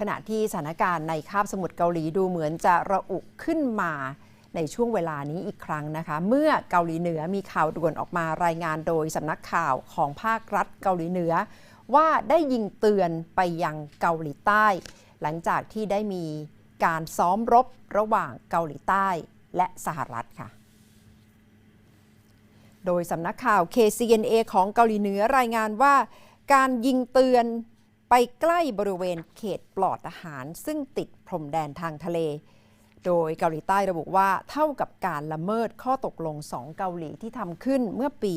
ขณะที่สถานการณ์ในคาบสมุทรเกาหลีดูเหมือนจะระอุขึ้นมาในช่วงเวลานี้อีกครั้งนะคะ เมื่อเกาหลีเหนือมีข่าวด่วนออกมารายงานโดยสำนักข่าวของภาครัฐเกาหลีเหนือ ว่าได้ยิงเตือนไปยังเกาหลีใต้ หลังจากที่ได้มีการซ้อมรบระหว่างเกาหลีใต้และสหรัฐค่ะ โดยสำนักข่าว KCNA ของเกาหลีเหนือรายงานว่า การยิงเตือน ไปใกล้บริเวณเขตปลอดอาหาร ซึ่งติดพรมแดนทางทะเล โดยเกาหลีใต้ระบุว่าเท่ากับการละเมิดข้อตกลงสองเกาหลีที่ทำขึ้นเมื่อปี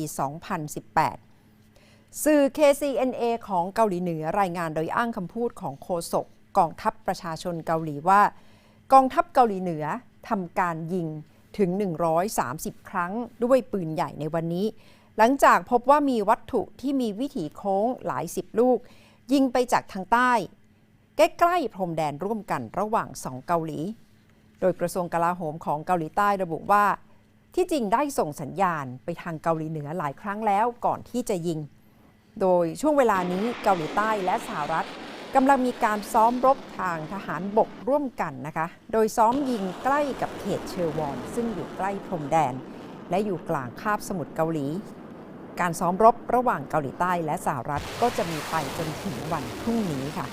2018 สื่อ KCNA ของเกาหลีเหนือรายงานโดยอ้างคำพูดของโฆษกกองทัพประชาชนเกาหลีว่า กองทัพเกาหลีเหนือทำการยิงถึง 130 ครั้งด้วยปืนใหญ่ในวันนี้ หลังจากพบว่ามีวัตถุที่มีวิถีโค้งหลายสิบลูก ยิงไปจากทางใต้ ใกล้ๆพรมแดนร่วมกันระหว่างสองเกาหลี โดยกระทรวงกลาโหมของเกาหลีใต้ระบุว่า ที่จริงได้ส่งสัญญาณไปทางเกาหลีเหนือหลายครั้งแล้วก่อนที่จะยิง โดยช่วงเวลานี้เกาหลีใต้และสหรัฐกำลังมีการซ้อมรบทางทหารบกร่วมกันนะคะ โดยซ้อมยิงใกล้กับเขตเชอวอน ซึ่งอยู่ใกล้พรมแดน และอยู่กลางคาบสมุทรเกาหลี การซ้อมรบระหว่างเกาหลีใต้และสหรัฐก็จะมีไปจนถึงวันพรุ่งนี้ค่ะ